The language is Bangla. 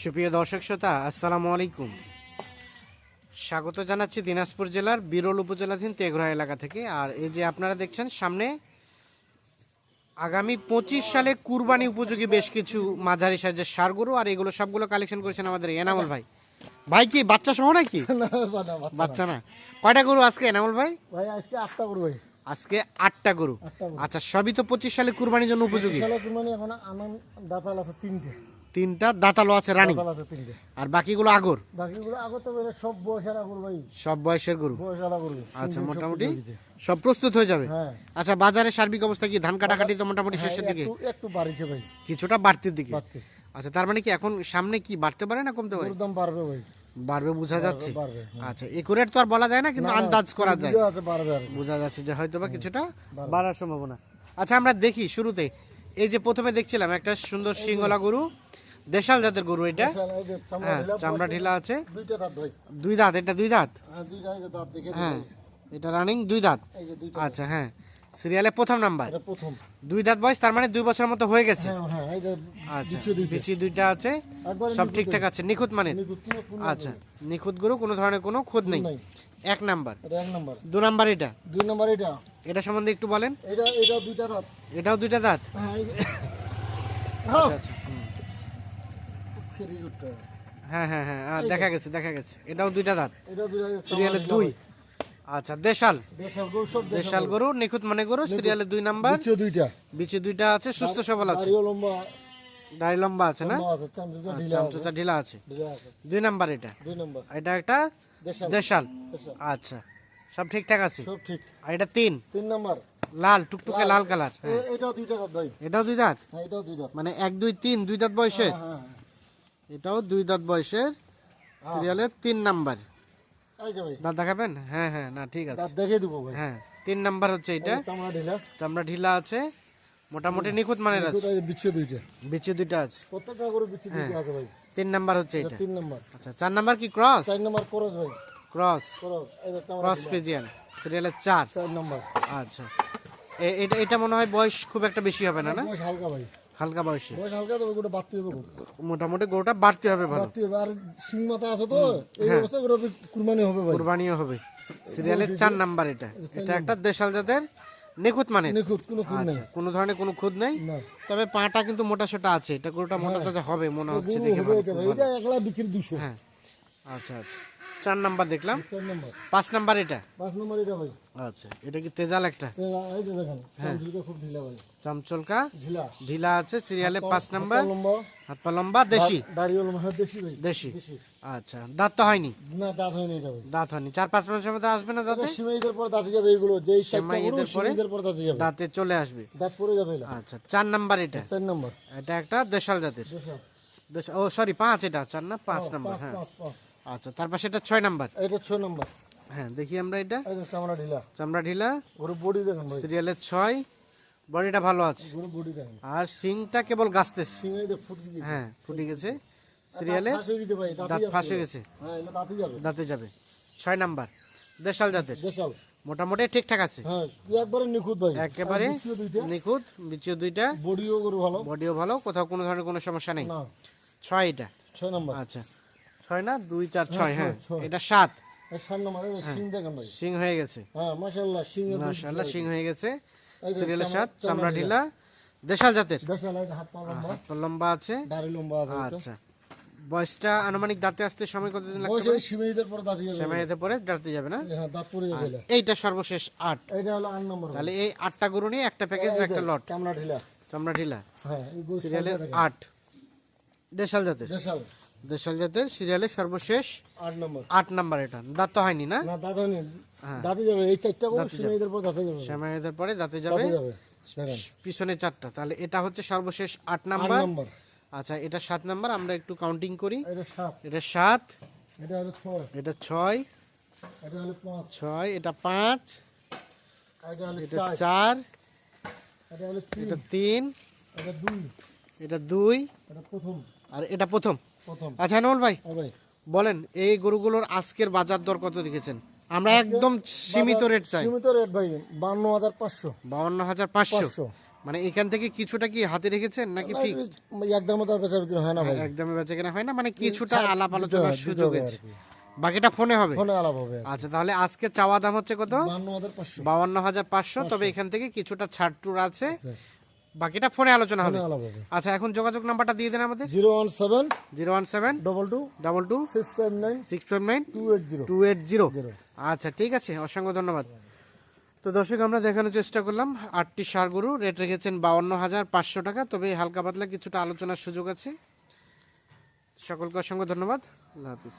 সুপ্রিয় দর্শক শ্রোতা আসসালামু আলাইকুম। স্বাগত জানাচ্ছি দিনাজপুর জেলার বিরল উপজেলাধীন তেঘরা এলাকা থেকে। আর এই যে আপনারা দেখছেন সামনে আগামী পঁচিশ সালে কুরবানি উপযোগী বেশ কিছু মাঝারি সাইজের সার গরু আর এগুলো সবগুলো কালেকশন করেছেন আমাদের এনামল ভাই। ভাই কি বাচ্চা সহ নাকি? বাচ্চা না। কয়টা গরু আজকে এনামল ভাই? ভাই আজকে আটটা গরু ভাই। আজকে আটটা গরু। আচ্ছা সবই তো পঁচিশ সালে কুরবানির জন্য উপযোগী? কুরবানি এখন আনন্দ দাতাল আছে তিনটে। তিনটা দাঁতালো আছে রানী। দাতাল আছে তিনটে। আর বাকিগুলো আগর? বাকিগুলো আগত তো বেরো সব বয়সারা করব ভাই। সব বয়সের গরু? বয়সারা আচ্ছা মোটামুটি সব প্রস্তুত হয়ে যাবে? হ্যাঁ। আচ্ছা বাজারের সার্বিক অবস্থা কি? ধান কাটাকাটি তো মোটামুটি হ্যাঁ, শেষের দিকে? একটু একটু ভাই। কিছুটা বাড়তির দিকে? আচ্ছা তার মানে কি এখন সামনে কি বাড়তে পারে না কমতে পারে? বাড়বে ভাই। বাড়বে বোঝা যাচ্ছে। বাড়বে আচ্ছা একুরেট তো আর বলা যায় না কিন্তু আন্দাজ করা যায়। বোঝা যাচ্ছে যে হয়তো বা কিছুটা বাড়ার সম্ভাবনা। আচ্ছা আমরা দেখি শুরুতে। এই যে প্রথমে দেখছিলাম একটা সুন্দর সিংহলা গরু। দেশাল জাতের গরু এটা? হ্যাঁ ঢিলা, চামড়া ঢিলা আছে। দুই দাঁত এটা দুই দাঁত? হ্যাঁ হ্যাঁ। এটা রানিং দুই দাঁত? আচ্ছা হ্যাঁ। সিরিয়ালে প্রথম নাম্বার দুই দাঁত বয়স তার মানে দুই বছর মতো হয়ে গেছে? হ্যাঁ হ্যাঁ আচ্ছা দুইটা। বিচি দুইটা আছে। সব ঠিকঠাক আছে। নিখুঁত মানে? আচ্ছা নিখুঁত গরু কোনো ধরনের কোনো খোঁজ নেই? এক নাম্বার দু নাম্বার এটা? দুই নম্বর এটা। এটা সম্বন্ধে একটু বলেন। এটা এটা দুইটা দাঁত। এটাও দুইটা দাঁত? হ্যাঁ আচ্ছা হ্যাঁ হ্যাঁ হ্যাঁ আহ, দেখা গেছে দেখা গেছে। এটাও দুইটা দাঁত। এটা দুইটা সিরিয়ালে দুই। আচ্ছা দেশাল। দেশাল গরু নিখুঁত মানে গরু সিরিয়ালে দুই নাম্বার। দুইটা। বিচে দুইটা আছে সুস্থ সবল আছে। লম্বা। দাড়ি লম্বা আছে না? লম্বা ঢিলা আছে। চামচা ঢিলা আছে। দুই নাম্বার এটা? এটা একটা দেশাল। আচ্ছা সব ঠিকঠাক আছে? সব ঠিক। আর এটা তিন? তিন নম্বর। লাল টুকটুকে লাল। কালার এটাও দাঁত ভাই। এটাও দুই দাঁত? হ্যাঁ এটাও দুই দাঁত। মানে এক দুই তিন দুই দাঁত হ্যাঁ হ্যাঁ। এটাও দুই দাঁত বয়সের সিরিয়ালের তিন নাম্বার। দাঁত দেখাবেন? হ্যাঁ হ্যাঁ না ঠিক আছে। দিব হ্যাঁ তিন নাম্বার হচ্ছে এটা চামড়া ঢিলা। চামড়া ঢিলা আছে। মোটামুটি নিখুঁত মানের আছে। দুটাই বিচু দুইটা। বিচে দুইটা আছে। প্রত্যেকটা গরু বিচু দুইটা আছে ভাই। তিন নাম্বার হচ্ছে এটা তিন নম্বর। আচ্ছা চার নাম্বার কি ক্রস চার নম্বর করস ভাই। ক্রস করস। ফ্রিজিয়ান সিরিয়ালের চার। চার নম্বর। আচ্ছা। এ- এটা এটা মনে হয় বয়স খুব একটা বেশি হবে না না? হালকা ভাই। হালকা বয়সে। বয়স হালকা তবে গোটা বাড়তে হবে মোটামুটি বাড়তে হবে ভালো। বাড়তে হবে। আর সিং মাথা আছে তো এই হ্যাঁ। অবস্থায় গোটা কুরবানি হবে ভাই। কুরবানিও হবে। সিরিয়ালের চার নাম্বার এটা। এটা একটা দেশাল জাতের নিখুঁত মানে নিখুঁত কোনো নেই আচ্ছা কোনো ধরনের কোনো খুদ নেই। তবে পাটা কিন্তু মোটা সোটা আছে। এটা গরুটা মোটা তাজা হবে মনে হচ্ছে দেখে। এটা ভাই। এটা একলা বিক্রি দুশো। হ্যাঁ। আচ্ছা আচ্ছা। চার নাম্বার দেখলাম। পাঁচ নাম্বার এটা? পাঁচ নম্বর এটা ভাই। আচ্ছা এটা কি তেজাল একটা? হ্যাঁ। চামচলকা ঢিলা আছে সিরিয়ালে পাঁচ নাম্বার। হাত পা লম্বা। দেশি? হ্যাঁ দেশি দেশি? আচ্ছা দাঁত তো হয়নি? না দাঁত হয়নি এটা দাঁত হয়নি। চার পাঁচ মাসের মধ্যে আসবে না দাঁতে? সিমাইদের পর দাঁতে যাবে এইগুলো যেই পরে? দাঁতে যাবে। দাঁতে চলে আসবে। দাঁত পরে যাবে আচ্ছা চার নাম্বার এটা? চার নম্বর। এটা একটা দেশাল জাতের। দেশাল। ও সরি পাঁচ এটা চার না পাঁচ নাম্বার হ্যাঁ। পাঁচ পাঁচ। আচ্ছা তার পাশে এটা ছয় নাম্বার। এটা ছয় নম্বর। হ্যাঁ দেখি আমরা এটা। চামড়া ঢিলা। চামড়া ঢিলা। গরু বডি দেখেন ভাই। সিরিয়ালের ছয়। বডিটা ভালো আছে। গরু বডি দেখেন। আর সিংটা কেবল গাছতেছে। সিমাইদের ফুটে গেছে হ্যাঁ ফুটে গেছে। সিরিয়ালে ফাঁস গেছে ভাই দাঁত ফাঁসে গেছে। হ্যাঁ এটা দাঁতে যাবে। দাঁতে যাবে। ছয় নাম্বার। দেশাল জাতের। দেশাল। মোটামুটি ঠিকঠাক আছে। হ্যাঁ একবারে নিখুঁত ভাই। একেবারে নিখুঁত বিচিও দুইটা। বডিও গরু ভালো। বডিও ভালো কোথাও কোনো ধরনের কোনো সমস্যা নেই। না। ছয় এটা। ছয় নম্বর। আচ্ছা। ছয় না? দুই চার ছয় হ্যাঁ এটা সাত। আর সাত নম্বর এই যে সিং হয়ে গেছে। হ্যাঁ মাশাআল্লাহ সিং হয়ে গেছে। সিরিয়ালের সাত চামড়া ঢিলা। দেশাল জাতের। লম্বা। আছে। লম্বা আছে আচ্ছা। বয়সটা আনুমানিক দাঁতে আসতে সময় কতদিন লাগবে সিমাইদের পর দাঁতে যাবে। সেমাইতে পরে দাঁতে যাবে না? হ্যাঁ দাঁত পরে যাবে এইটা সর্বশেষ আট। এটা হলো আট নম্বর তাহলে এই আটটা গরু নিয়ে একটা প্যাকেজ না একটা লট। চামড়া ঢিলা। চামড়া ঢিলা। হ্যাঁ সিরিয়ালের দেখেন। আট। দেশাল জাতের। দেশাল। দেশাল জাতের সিরিয়ালের সর্বশেষ আট নম্বর। আট নাম্বার এটা। দাঁত হয়নি না? না দাঁত হয়নি। হ্যাঁ। দাঁতে যাবে এই চারটা গরু সিমাইদের পর দাঁতে যাবে। সেমাইদের পরে দাঁতে যাবে। পিছনে চারটা। তাহলে এটা হচ্ছে সর্বশেষ আট নাম্বার। আচ্ছা এটা সাত নাম্বার আমরা একটু কাউন্টিং করি। এটা সাত। এটা হলো ছয়। এটা ছয়। এটা হলো পাঁচ। ছয় এটা পাঁচ। এটা চার। এটা তিন। এটা দুই। এটা দুই। এটা প্রথম। আর এটা প্রথম। আচ্ছা নমল ভাই হ্যাঁ বলেন এই গরুগুলোর আজকের বাজার দর কত রেখেছেন আমরা একদম সীমিত রেট চাই। সীমিত রেট ভাই বান্ন হাজার পাঁচশো। বাউন্ন হাজার পাঁচশো। মানে এখান থেকে কিছুটা কি হাতে রেখেছেন নাকি ফিক্সড একদম মতো বেচা বিক্রি হয় না ভাই। একদমই বেঁচে কেনা হয় না মানে কিছুটা আলাপ আলোচনার সুযোগ আছে। বাকিটা ফোনে হবে? ফোনে আলাপ হবে আচ্ছা তাহলে আজকে চাওয়া দাম হচ্ছে কত? বাউান্ন হাজার পাঁচশো তবে এখান থেকে কিছুটা ছাড় টুর আছে। বাকিটা ফোনে আলোচনা হবে। আচ্ছা এখন যোগাযোগ নাম্বারটা দিয়ে দেন আমাদের। Zero one seven zero one seven double two double two six five nine six five nine two eight zero. Two eight zero. আচ্ছা ঠিক আছে অসংখ্য ধন্যবাদ। তো দর্শক আমরা দেখানোর চেষ্টা করলাম আটটি সার গরু রেট রেখেছেন বাউন্ন হাজার পাঁচশো টাকা তবে হালকা পাতলা কিছুটা আলোচনার সুযোগ আছে। সকলকে অসংখ্য ধন্যবাদ। আল্লাহ হাফিজ।